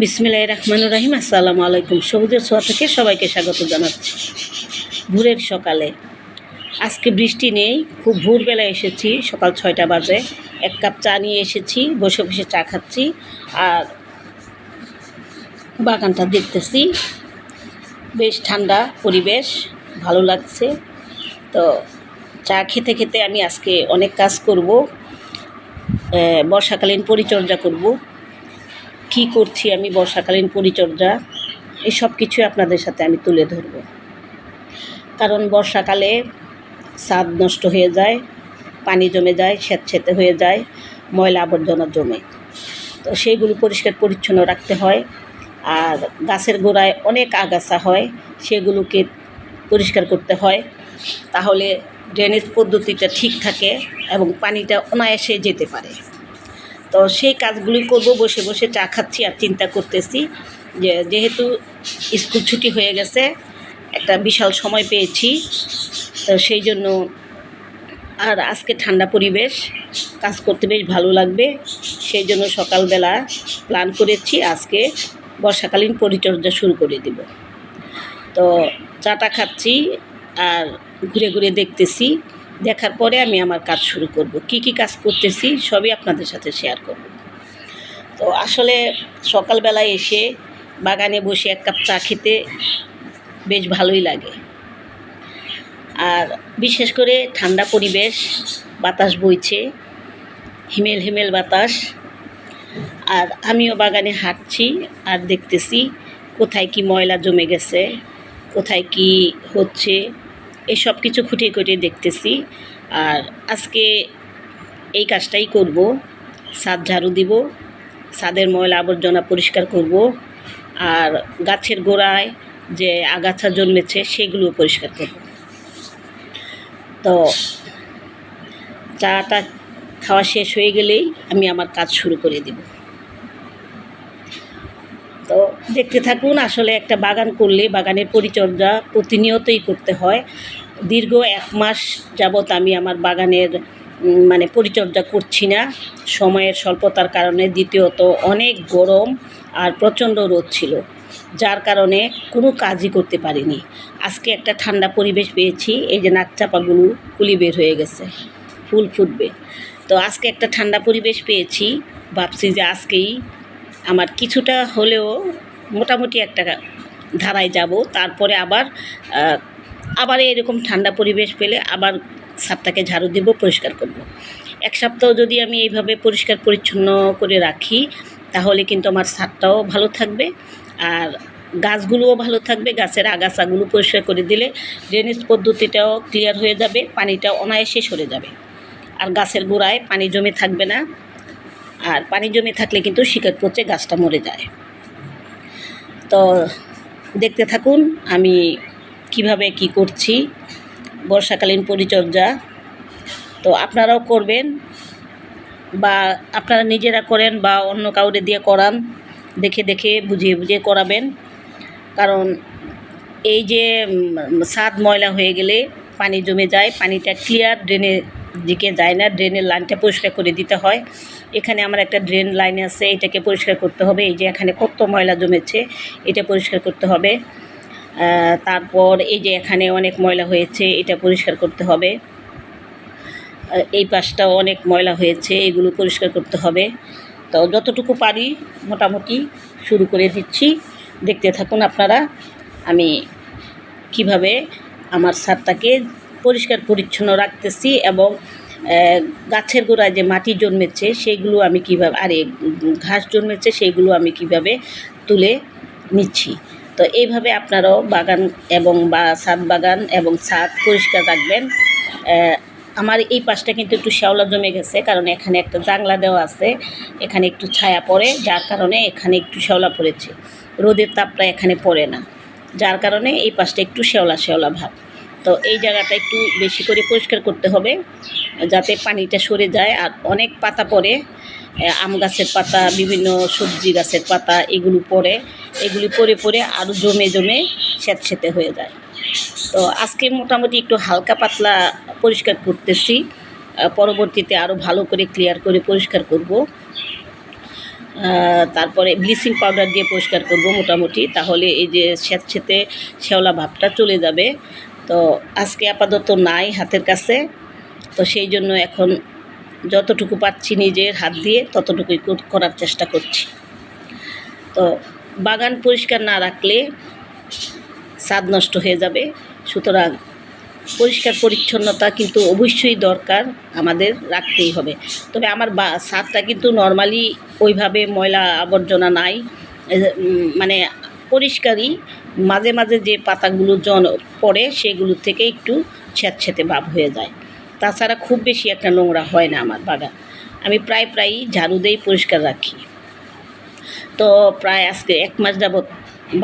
বিসমিল্লাহ রহমানুর রাহিম। আসসালামু আলাইকুম। সবুজের ছোঁয়া থেকে সবাইকে স্বাগত জানাচ্ছি ভোরের সকালে। আজকে বৃষ্টি নেই, খুব ভোরবেলা এসেছি, সকাল ছয়টা বাজে। এক কাপ চা নিয়ে এসেছি, বসে বসে চা খাচ্ছি, আর বাগানটা দেখতেছি। বেশ ঠান্ডা পরিবেশ, ভালো লাগছে। তো চা খেতে খেতে আমি আজকে অনেক কাজ করব বর্ষাকালীন পরিচর্যা করব। কি করছি আমি বর্ষাকালীন পরিচর্যা, এই সব কিছু আপনাদের সাথে আমি তুলে ধরব। কারণ বর্ষাকালে স্বাদ নষ্ট হয়ে যায়, পানি জমে যায় স্যাঁতস্যাঁতে হয়ে যায়, ময়লা আবর্জনা জমে। তো সেইগুলো পরিষ্কার পরিচ্ছন্ন রাখতে হয়। আর গাছের গোড়ায় অনেক আগাছা হয়, সেগুলোকে পরিষ্কার করতে হয়। তাহলে ড্রেনেজ পদ্ধতিটা ঠিক থাকে এবং পানিটা অনায়াসে যেতে পারে। তো সেই কাজগুলি করব, বসে বসে চা খাচ্ছি আর চিন্তা করতেছি যে যেহেতু স্কুল ছুটি হয়ে গেছে, একটা বিশাল সময় পেয়েছি, তো সেই জন্য আর আজকে ঠান্ডা পরিবেশ, কাজ করতে বেশ ভালো লাগবে, সেই জন্য সকালবেলা প্ল্যান করেছি আজকে বর্ষাকালীন পরিচর্যা শুরু করে দিব। তো চাটা খাচ্ছি আর ঘুরে ঘুরে দেখতেছি দেখার পরে আমি আমার কাজ শুরু করব। কি কি কাজ করতেছি সবই আপনাদের সাথে শেয়ার করব। তো আসলে সকালবেলায় এসে বাগানে বসে এক কাপ চা খেতে বেশ ভালোই লাগে। আর বিশেষ করে ঠান্ডা পরিবেশ, বাতাস বইছে, হিমেল হিমেল বাতাস। আর আমিও বাগানে হাঁটছি আর দেখতেছি কোথায় কি ময়লা জমে গেছে, কোথায় কি হচ্ছে। এসব কিছু খুঁটিয়ে খুঁটিয়ে দেখতেছি। আর আজকে এই কাজটাই করব। ছাদ ঝাড়ু দিব ছাদের ময়লা আবর্জনা পরিষ্কার করব, আর গাছের গোড়ায় যে আগাছা জন্মেছে সেগুলো পরিষ্কার করব। তো চাটা খাওয়া শেষ হয়ে গেলেই আমি আমার কাজ শুরু করে দেব। তো দেখতে থাকুন, আসলে একটা বাগান করলে বাগানের পরিচর্যা প্রতিনিয়তই করতে হয়। দীর্ঘ এক মাস যাবৎ আমি আমার বাগানের মানে পরিচর্যা করছি না। সময়ের স্বল্পতার কারণে দ্বিতীয়ত অনেক গরম আর প্রচণ্ড রোদ ছিল, যার কারণে কোনো কাজই করতে পারিনি। আজকে একটা ঠান্ডা পরিবেশ পেয়েছি, এই যে নাকচাপাগুলো কুলি বের হয়ে গেছে, ফুল ফুটবে। তো আজকে একটা ঠান্ডা পরিবেশ পেয়েছি, ভাবছি যে আজকেই আমার কিছুটা হলেও মোটামুটি একটা ধারায় যাব, তারপরে আবার আবার এরকম ঠান্ডা পরিবেশ পেলে আবার ছাদটাকে ঝাড়ু দেব, পরিষ্কার করব। এক সপ্তাহ যদি আমি এইভাবে পরিষ্কার পরিচ্ছন্ন করে রাখি, তাহলে কিন্তু আমার ছাদটাও ভালো থাকবে আর গাছগুলোও ভালো থাকবে। গাছের আগাছাগুলো পরিষ্কার করে দিলে ড্রেনেজ পদ্ধতিটাও ক্লিয়ার হয়ে যাবে পানিটা অনায়াসে সরে যাবে। আর গাছের গোড়ায় পানি জমে থাকবে না। আর পানি জমে থাকলে কিন্তু শিকার পচে গাছটা মরে যায়। তো দেখতে থাকুন, আমি কীভাবে কি করছি, বর্ষাকালীন পরিচর্যা, তো আপনারাও করবেন বা আপনারা নিজেরা করেন বা অন্য কাউরে দিয়ে করান, দেখে দেখে বুঝিয়ে বুঝিয়ে করাবেন। কারণ এই যে ছাদ ময়লা হয়ে গেলে পানি জমে যায়, পানিটা ক্লিয়ার ড্রেনে দিকে যায় না, ড্রেনের লাইনটা পরিষ্কার করে দিতে হয়। এখানে আমার একটা ড্রেন লাইন আছে, এটাকে পরিষ্কার করতে হবে। এই যে এখানে কত ময়লা জমেছে, এটা পরিষ্কার করতে হবে। তারপর এই যে এখানে অনেক ময়লা হয়েছে, এটা পরিষ্কার করতে হবে। এই পাশটাও অনেক ময়লা হয়েছে, এগুলো পরিষ্কার করতে হবে। তো যতটুকু পারি মোটামুটি শুরু করে দিচ্ছি। দেখতে থাকুন আপনারা, আমি কীভাবে আমার ছাদটাকে পরিষ্কার পরিচ্ছন্ন রাখতেছি এবং গাছের গোড়ায় যে মাটি জন্মেছে সেইগুলো আমি কীভাবে, আরে ঘাস জন্মেছে সেইগুলো আমি কীভাবে তুলে নিচ্ছি। তো এইভাবে আপনারাও বাগান এবং বা ছাদ বাগান এবং ছাদ পরিষ্কার রাখবেন। আমার এই পাশটা কিন্তু একটু শ্যাওলা জমে গেছে, কারণ এখানে একটা জাংলা দেওয়া আছে, এখানে একটু ছায়া পড়ে, যার কারণে এখানে একটু শ্যাওলা পড়েছে। রোদের তাপটা এখানে পড়ে না, যার কারণে এই পাশটা একটু শ্যাওলা শ্যাওলা ভাব। তো এই জায়গাটা একটু বেশি করে পরিষ্কার করতে হবে। যাতে পানিটা সরে যায় আর অনেক পাতা পড়ে আম গাছের পাতা, বিভিন্ন সবজি গাছের পাতা, এগুলো পড়ে, এগুলি পরে পরে আরও জমে জমে স্যাঁত স্যাঁতস্যাঁতে হয়ে যায়। তো আজকে মোটামুটি একটু হালকা পাতলা পরিষ্কার করতেছি পরবর্তীতে আরও ভালো করে ক্লিয়ার করে পরিষ্কার করব। তারপরে ব্লিচিং পাউডার দিয়ে পরিষ্কার করব মোটামুটি, তাহলে এই যে স্যাঁত স্যাঁতসেঁতে শ্যাওলা ভাবটা চলে যাবে। তো আজকে আপাতত নাই হাতের কাছে তো সেই জন্য এখন যতটুকু পাচ্ছি নিজের হাত দিয়ে ততটুকুই করার চেষ্টা করছি। তো বাগান পরিষ্কার না রাখলে স্বাদ নষ্ট হয়ে যাবে। সুতরাং পরিষ্কার পরিচ্ছন্নতা কিন্তু অবশ্যই দরকার আমাদের রাখতেই হবে। তবে আমার বা স্বাদটা কিন্তু নর্মালি ওইভাবে ময়লা আবর্জনা নাই। মানে পরিষ্কারই। মাঝে মাঝে যে পাতাগুলো জন পড়ে সেগুলো থেকে একটু স্যাঁতস্যাঁতে ভাব হয়ে যায়। তাছাড়া খুব বেশি একটা নোংরা হয় না আমার বাগান। আমি প্রায় প্রায়ই ঝাড়ু দিয়েই পরিষ্কার রাখি। তো প্রায় আজকে এক মাস যাবৎ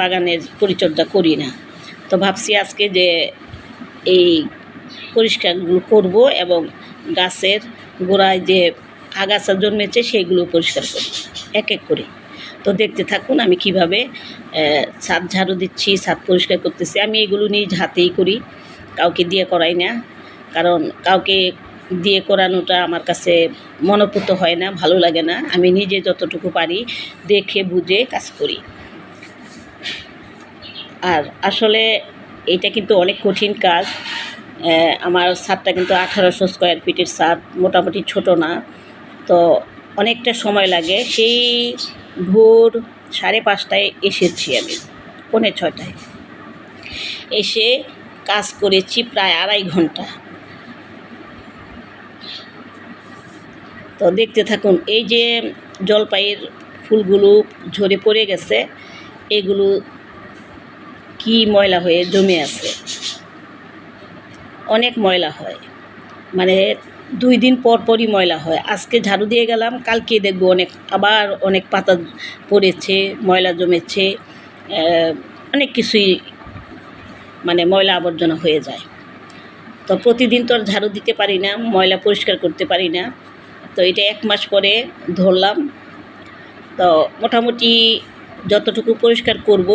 বাগানের পরিচর্যা করি না। তো ভাবছি আজকে যে এই পরিষ্কারগুলো করব এবং গাছের গোড়ায় যে আগাছা জন্মেছে সেইগুলো পরিষ্কার করব, এক এক করে। তো দেখতে থাকুন আমি কীভাবে ছাদ ঝাড়ু দিচ্ছি ছাদ পরিষ্কার করতেছি। আমি এগুলো নিজ হাতেই করি, কাউকে দিয়ে করাই না। কারণ কাউকে দিয়ে করানোটা আমার কাছে মনোপুত হয় না, ভালো লাগে না। আমি নিজে যতটুকু পারি দেখে, বুঝে কাজ করি। আর আসলে এটা কিন্তু অনেক কঠিন কাজ। আমার ছাদটা কিন্তু আঠারোশো স্কোয়ার ফিটের ছাদ মোটামুটি ছোট না। তো অনেকটা সময় লাগে। সেই ভোর সাড়ে পাঁচটায় এসেছি আমি, পৌনে ছটায় এসে কাজ করেছি প্রায় আড়াই ঘণ্টা। তো দেখতে থাকুন, এই যে জলপাইয়ের ফুলগুলো ঝরে পড়ে গেছে, এগুলো কি ময়লা হয়ে জমে আছে? অনেক ময়লা হয় মানে দুই দিন পর পরই ময়লা হয়। আজকে ঝাড়ু দিয়ে গেলাম, কালকে দেখব অনেক, আবার অনেক পাতা পড়েছে, ময়লা জমেছে অনেক কিছুই মানে ময়লা আবর্জনা হয়ে যায়। তো প্রতিদিন তো আর ঝাড়ু দিতে পারি না, ময়লা পরিষ্কার করতে পারি না। তো এটা এক মাস পরে ধরলাম। তো মোটামুটি যতটুকু পরিষ্কার করব,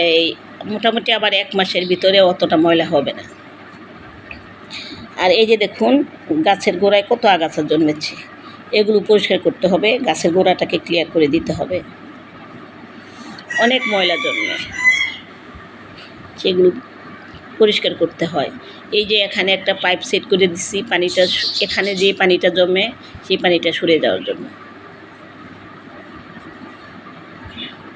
এই মোটামুটি আবার এক মাসের ভিতরে অতটা ময়লা হবে না। আর এই যে দেখুন, গাছের গোড়ায় কত আগাছা জন্মেছে। এগুলো পরিষ্কার করতে হবে, গাছের গোড়াটাকে ক্লিয়ার করে দিতে হবে। অনেক ময়লা জন্মে, সেগুলো পরিষ্কার করতে হয়। এই যে এখানে একটা পাইপ সেট করে দিচ্ছি পানিটা এখানে যে পানিটা জমে, সেই পানিটা সরে যাওয়ার জন্য।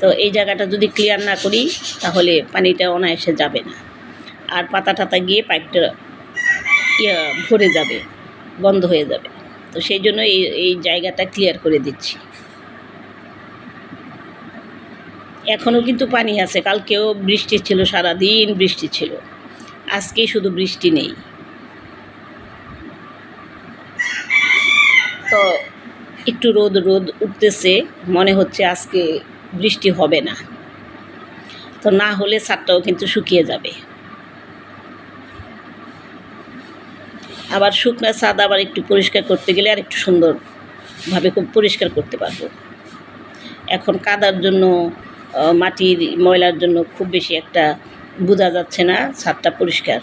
তো এই জায়গাটা যদি ক্লিয়ার না করি, তাহলে পানিটা অনায়াসে যাবে না। আর পাতা টাতা গিয়ে পাইপটা, ইয়া, ভরে যাবে, বন্ধ হয়ে যাবে। তো সেই জন্য এই এই জায়গাটা ক্লিয়ার করে দিচ্ছি। এখনও কিন্তু পানি আছে, কালকেও বৃষ্টি ছিল, সারাদিন বৃষ্টি ছিল। আজকেই শুধু বৃষ্টি নেই। তো একটু রোদ রোদ উঠতেছে, মনে হচ্ছে আজকে বৃষ্টি হবে না। তো না হলে ছাদটাও কিন্তু শুকিয়ে যাবে। আবার শুকনো ছাদ আবার একটু পরিষ্কার করতে গেলে আর একটু সুন্দরভাবে খুব পরিষ্কার করতে পারব। এখন কাদার জন্য মাটির ময়লার জন্য খুব বেশি একটা বোঝা যাচ্ছে না, ছাদটা পরিষ্কার।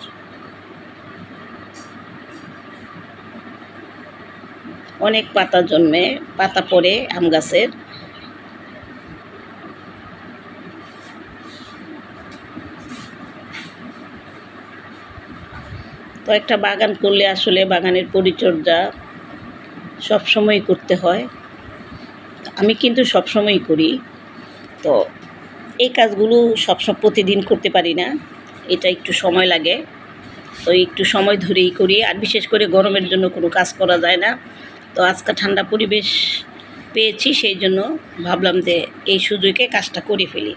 অনেক পাতা জন্মে, পাতা পড়ে আম গাছের। তো একটা বাগান করলে আসলে বাগানের পরিচর্যা সব সময় করতে হয়। আমি কিন্তু সব সময় করি। তো এই কাজগুলো সব সব প্রতিদিন করতে পারি না। এটা একটু সময় লাগে। তো একটু সময় ধরেই করি। আর বিশেষ করে গরমের জন্য কোনো কাজ করা যায় না। তো আজকে ঠান্ডা পরিবেশ পেয়েছি, সেই জন্য ভাবলাম যে এই সুযোগে কাজটা করে ফেলি।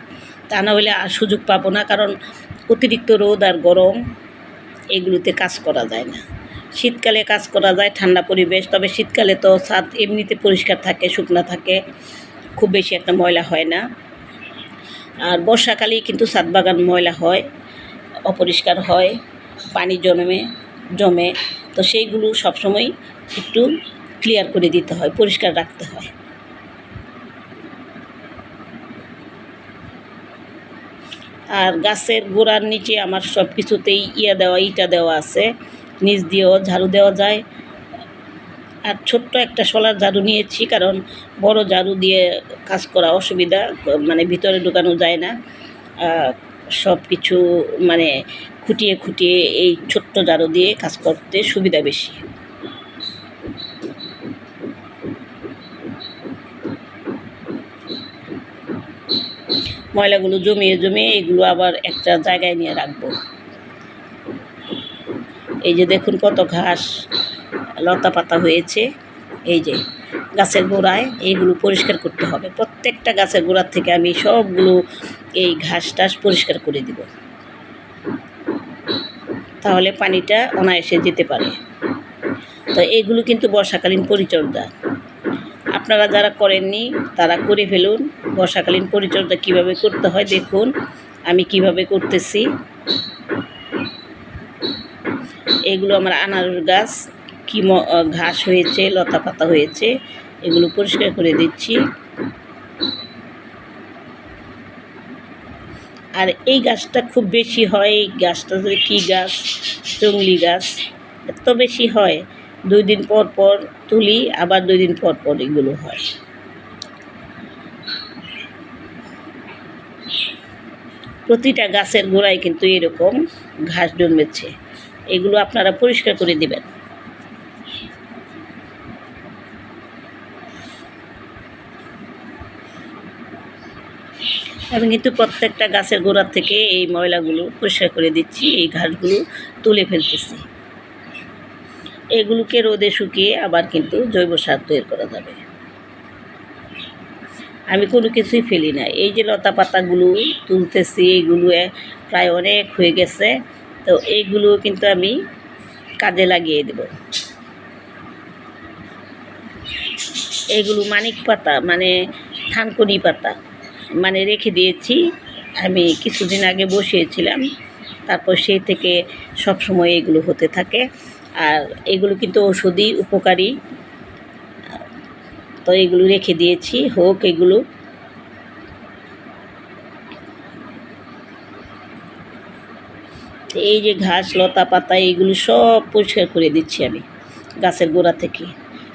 তা না হলে আর সুযোগ পাবো না, কারণ অতিরিক্ত রোদ আর গরম এগুলোতে কাজ করা যায় না। শীতকালে কাজ করা যায়, ঠান্ডা পরিবেশ, তবে শীতকালে তো ছাদ এমনিতে পরিষ্কার থাকে, শুকনা থাকে, খুব বেশি একটা ময়লা হয় না। আর বর্ষাকালেই কিন্তু ছাদ বাগান ময়লা হয়, অপরিষ্কার হয়, পানি জমে জমে। তো সেইগুলো সবসময় একটু ক্লিয়ার করে দিতে হয়, পরিষ্কার রাখতে হয়। আর গাছের গোড়ার নিচে আমার সব কিছুতেই ইয়া দেওয়া, ইটা দেওয়া আছে। নিচ দিয়েও ঝাড়ু দেওয়া যায়। আর ছোট্ট একটা সোলার ঝাড়ু নিয়েছি, কারণ বড় ঝাড়ু দিয়ে কাজ করা অসুবিধা মানে ভিতরে ঢুকানো যায় না। সব কিছু মানে খুঁটিয়ে খুঁটিয়ে এই ছোট্ট ঝাড়ু দিয়ে কাজ করতে সুবিধা বেশি। ময়লাগুলো জমিয়ে জমিয়ে এগুলো আবার একটা জায়গায় নিয়ে রাখব। এই যে দেখুন কত ঘাস। লতা পাতা হয়েছে, এই যে গাছের গোড়ায় এইগুলো পরিষ্কার করতে হবে। প্রত্যেকটা গাছের গোড়ার থেকে আমি সবগুলো এই ঘাস টাস পরিষ্কার করে দিব। তাহলে পানিটা অনায়াসে যেতে পারে। তো এইগুলো কিন্তু বর্ষাকালীন পরিচর্যা। আপনারা যারা করেননি, তারা করে ফেলুন। বর্ষাকালীন পরিচর্যা কীভাবে করতে হয় দেখুন। আমি কীভাবে করতেছি। এগুলো আমার আনারস গাছ কি ঘাস হয়েছে, লতা পাতা হয়েছে, এগুলো পরিষ্কার করে দিচ্ছি। আর এই গাছটা খুব বেশি হয়, এই গাছটা যে কী গাছ? জংলি গাছ। এত বেশি হয়, দুই দিন পর পর তুলি, আবার দুই দিন পর পর এগুলো হয়। প্রতিটা গাছের গোড়ায় কিন্তু এরকম ঘাস জন্মেছে। এগুলো আপনারা পরিষ্কার করে দিবেন। আমি কিন্তু প্রত্যেকটা গাছের গোড়ার থেকে এই ময়লাগুলো পরিষ্কার করে দিচ্ছি, এই ঘাসগুলো তুলে ফেলতেছি। এগুলোকে রোদে শুকিয়ে আবার কিন্তু জৈব সার তৈরি করা যাবে। আমি কোনো কিছুই ফেলি না। এই যে লতা পাতাগুলো তুলতেছি এইগুলো প্রায় অনেক হয়ে গেছে, তো এইগুলো কিন্তু আমি কাজে লাগিয়ে দেব। এইগুলো মানিক পাতা মানে থানকুনি পাতা। মানে রেখে দিয়েছি। আমি কিছুদিন আগে বসিয়েছিলাম। তারপর সেই থেকে সব সময় এগুলো হতে থাকে। আর এগুলো কিন্তু ওষুধই উপকারী। তো এগুলো রেখে দিয়েছি, হোক এগুলো। এই যে ঘাস, লতা পাতা এইগুলো সব পরিষ্কার করে দিচ্ছি আমি গাছের গোড়া থেকে।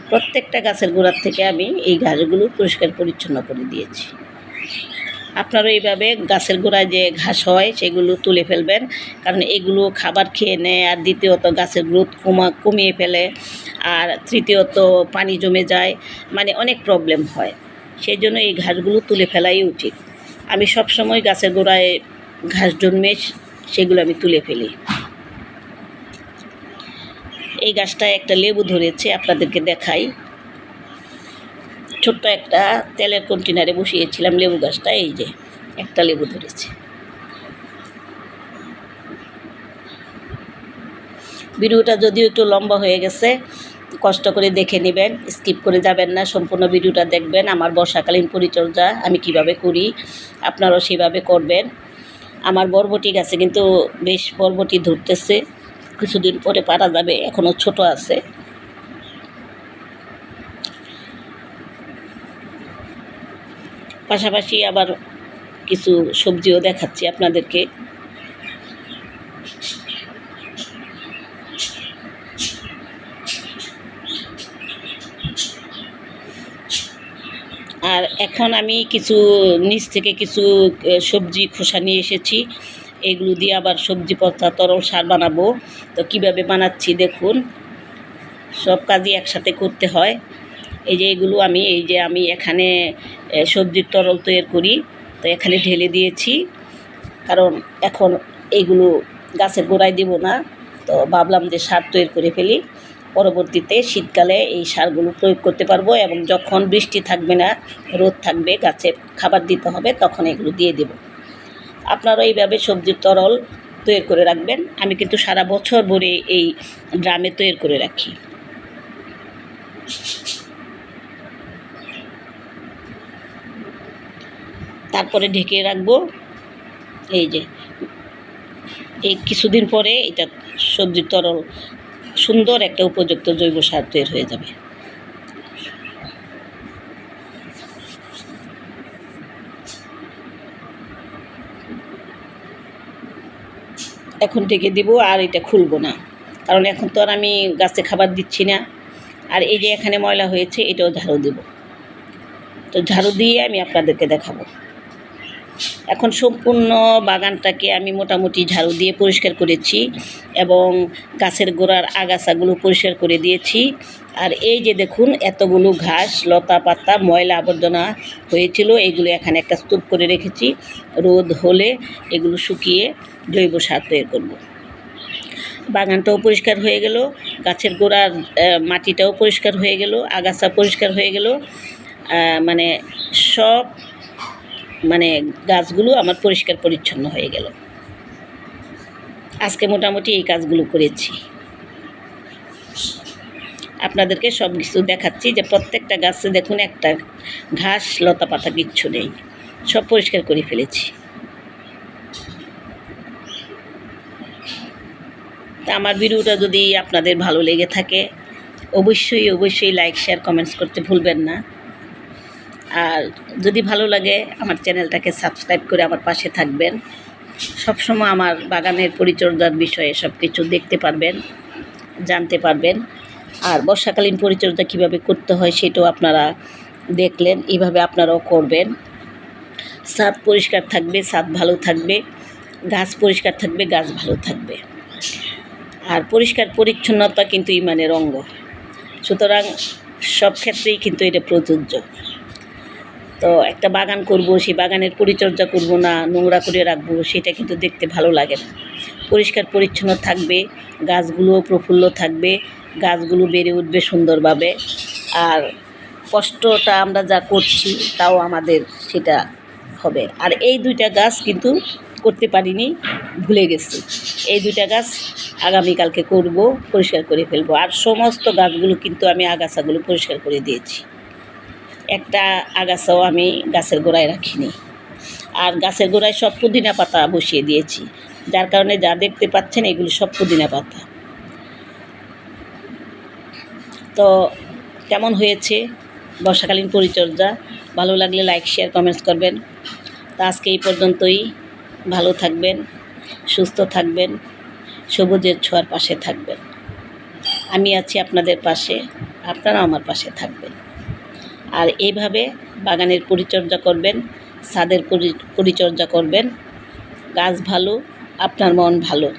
প্রত্যেকটা গাছের গোড়ার থেকে আমি এই ঘাসগুলো পরিষ্কার পরিচ্ছন্ন করে দিয়েছি। আপনারা এইভাবে গাছের গোড়ায় যে ঘাস হয়, সেগুলো তুলে ফেলবেন। কারণ এগুলো খাবার খেয়ে নেয়, আর দ্বিতীয়ত গাছের গ্রোথ কমা, কমিয়ে ফেলে, আর তৃতীয়ত পানি জমে যায় মানে অনেক প্রবলেম হয়। সেই জন্য এই ঘাসগুলো তুলে ফেলাই উচিত। আমি সব সময় গাছের গোড়ায় ঘাস জন্মে, সেগুলো আমি তুলে ফেলি। এই গাছটায় একটা লেবু ধরেছে, আপনাদেরকে দেখাই। ছোট্ট একটা তেলের কন্টেনারে বসিয়েছিলাম লেবু গাছটা, এই যে একটা লেবু ধরেছে। ভিডিওটা যদিও একটু লম্বা হয়ে গেছে, কষ্ট করে দেখে নেবেন স্কিপ করে যাবেন না, সম্পূর্ণ ভিডিওটা দেখবেন, আমার বর্ষাকালীন পরিচর্যা আমি কীভাবে করি, আপনারাও সেভাবে করবেন। আমার বরবটি গাছে কিন্তু বেশ বরবটি ধরতেছে, কিছুদিন পরে পারা যাবে এখনও ছোট আছে। পাশাপাশি আবার কিছু সবজিও দেখাচ্ছি আপনাদেরকে। আর এখন আমি কিছু, নিচ থেকে কিছু সবজি খোসা নিয়ে এসেছি। এগুলো দিয়ে আবার সবজি পচা তরল সার বানাবো। তো কীভাবে বানাচ্ছি দেখুন, সব কাজই একসাথে করতে হয়। এই যে এগুলো আমি, এই যে আমি এখানে সবজির তরল তৈরি করি, তো এখানে ঢেলে দিয়েছি। কারণ এখন এইগুলো গাছের গোড়ায় দেবো না, তো ভাবলাম যে সার তৈরি করে ফেলি। পরবর্তীতে শীতকালে এই সারগুলো প্রয়োগ করতে পারব এবং যখন বৃষ্টি থাকবে না, রোদ থাকবে, গাছে খাবার দিতে হবে, তখন এগুলো দিয়ে দেব। আপনারা এইভাবে সবজির তরল তৈরি করে রাখবেন। আমি কিন্তু সারা বছর ভরে এই ড্রামে তৈরি করে রাখি। তারপরে ঢেকে রাখব। এই যে, এই কিছুদিন পরে এটা সবজির তরল, সুন্দর একটা উপযুক্ত জৈব সার তৈরি হয়ে যাবে। এখন ঢেকে দিব আর এটা খুলবো না, কারণ এখন তো আর আমি গাছে খাবার দিচ্ছি না। আর এই যে এখানে ময়লা হয়েছে, এটাও ঝাড়ু দেব। তো ঝাড়ু দিয়ে আমি আপনাদেরকে দেখাবো। এখন সম্পূর্ণ বাগানটাকে আমি মোটামুটি ঝাড়ু দিয়ে পরিষ্কার করেছি এবং গাছের গোড়ার আগাছাগুলো পরিষ্কার করে দিয়েছি। আর এই যে দেখুন, এতগুলো ঘাস, লতা পাতা, ময়লা আবর্জনা হয়েছিল, এগুলো এখানে একটা স্তূপ করে রেখেছি। রোদ হলে এগুলো শুকিয়ে জৈব সার তৈরি করব। বাগানটাও পরিষ্কার হয়ে গেল, গাছের গোড়ার মাটিটাও পরিষ্কার হয়ে গেল, আগাছা পরিষ্কার হয়ে গেল। মানে সব মানে গাছগুলো আমার পরিষ্কার পরিচ্ছন্ন হয়ে গেল। আজকে মোটামুটি এই কাজগুলো করেছি। আপনাদেরকে সব কিছু দেখাচ্ছি যে প্রত্যেকটা গাছে দেখুন একটা ঘাস, লতা পাতা কিচ্ছু নেই। সব পরিষ্কার করে ফেলেছি। তা আমার ভিডিওটা যদি আপনাদের ভালো লেগে থাকে, অবশ্যই অবশ্যই লাইক শেয়ার কমেন্টস করতে ভুলবেন না। আর যদি ভালো লাগে, আমার চ্যানেলটাকে সাবস্ক্রাইব করে আমার পাশে থাকবেন। সবসময় আমার বাগানের পরিচর্যার বিষয়ে সব কিছু দেখতে পারবেন, জানতে পারবেন। আর বর্ষাকালীন পরিচর্যা কীভাবে করতে হয় সেটাও আপনারা দেখলেন, এইভাবে আপনারাও করবেন। ছাদ পরিষ্কার থাকবে ছাদ ভালো থাকবে, গাছ পরিষ্কার থাকবে, গাছ ভালো থাকবে। আর পরিষ্কার পরিচ্ছন্নতা কিন্তু ইমানের অঙ্গ। সুতরাং সব ক্ষেত্রেই কিন্তু এটা প্রযোজ্য। তো একটা বাগান করব, সেই বাগানের পরিচর্যা করব না, নোংরা করে রাখব, সেটা কিন্তু দেখতে ভালো লাগে না। পরিষ্কার পরিচ্ছন্ন থাকবে গাছগুলোও প্রফুল্ল থাকবে, গাছগুলো বেড়ে উঠবে সুন্দরভাবে। আর কষ্টটা আমরা যা করছি, তাও আমাদের সেটা হবে। আর এই দুইটা গাছ কিন্তু করতে পারিনি, ভুলে গেছি। এই দুইটা গাছ আগামীকালকে করব, পরিষ্কার করে ফেলব। আর সমস্ত গাছগুলো কিন্তু আমি আগাছাগুলো পরিষ্কার করে দিয়েছি। একটা আগাছাও আমি গাছের গোড়ায় রাখিনি। আর গাছের গোড়ায় সব পুদিনা পাতা বসিয়ে দিয়েছি। যার কারণে যা দেখতে পাচ্ছেন এগুলো সব পুদিনা পাতা। তো কেমন হয়েছে? বর্ষাকালীন পরিচর্যা। ভালো লাগলে লাইক শেয়ার কমেন্টস করবেন। তা আজকে এই পর্যন্তই। ভালো থাকবেন, সুস্থ থাকবেন, সবুজের ছোঁয়ার পাশে থাকবেন। আমি আছি আপনাদের পাশে আপনারা আমার পাশে থাকবেন। আর এইভাবে বাগানের পরিচর্যা করবেন ছাদের পরিচর্যা করবেন। গাছ ভালো, আপনার মন ভালো।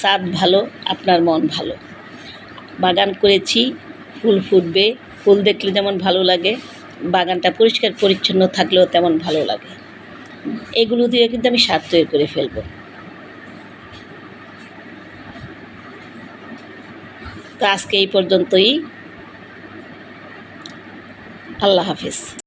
ছাদ ভালো, আপনার মন ভালো। বাগান করেছি, ফুল ফুটবে। ফুল দেখলে যেমন ভালো লাগে, বাগানটা পরিষ্কার পরিচ্ছন্ন থাকলেও তেমন ভালো লাগে। এগুলো দিয়ে কিন্তু আমি সার তৈরি করে ফেলব। তো আজকে এই পর্যন্তই। আল্লাহ হাফিজ।